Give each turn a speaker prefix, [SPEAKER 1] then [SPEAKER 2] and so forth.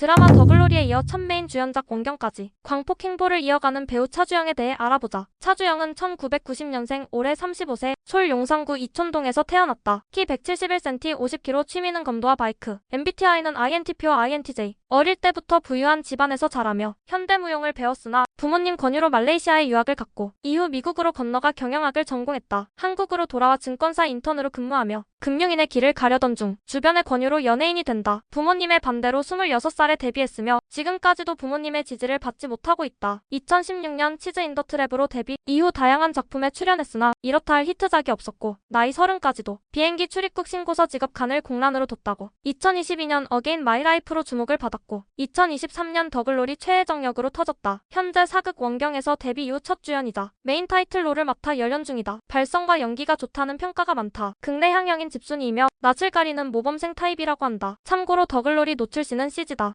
[SPEAKER 1] 드라마 더글로리에 이어 첫 메인 주연작 원경까지 광폭 행보를 이어가는 배우 차주영에 대해 알아보자. 차주영은 1990년생 올해 35세 서울 용산구 이촌동에서 태어났다. 키 171cm 50kg 취미는 검도와 바이크. MBTI는 INTP와 INTJ. 어릴 때부터 부유한 집안에서 자라며 현대무용을 배웠으나 부모님 권유로 말레이시아에 유학을 갔고 이후 미국으로 건너가 경영학을 전공했다. 한국으로 돌아와 증권사 인턴으로 근무하며 금융인의 길을 가려던 중 주변의 권유로 연예인이 된다. 부모님의 반대로 26살에 데뷔했으며 지금까지도 부모님의 지지를 받지 못하고 있다. 2016년 치즈 인더 트랩으로 데뷔 이후 다양한 작품에 출연했으나 이렇다 할 히트작 이 없었고 나이 30까지도 비행기 출입국 신고서 지급 칸을 공란으로 뒀다고 2022년 어게인 마이라이프로 주목을 받았고 2023년 더글로리 최애정 역으로 터졌다. 현재 사극 원경에서 데뷔 이후 첫 주연이자 메인 타이틀 롤을 맡아 열연 중이다. 발성과 연기가 좋다는 평가가 많다. 국내 향연인 집순이이며 낯을 가리는 모범생 타입이라고 한다. 참고로 더글로리 노출씨는 CG다.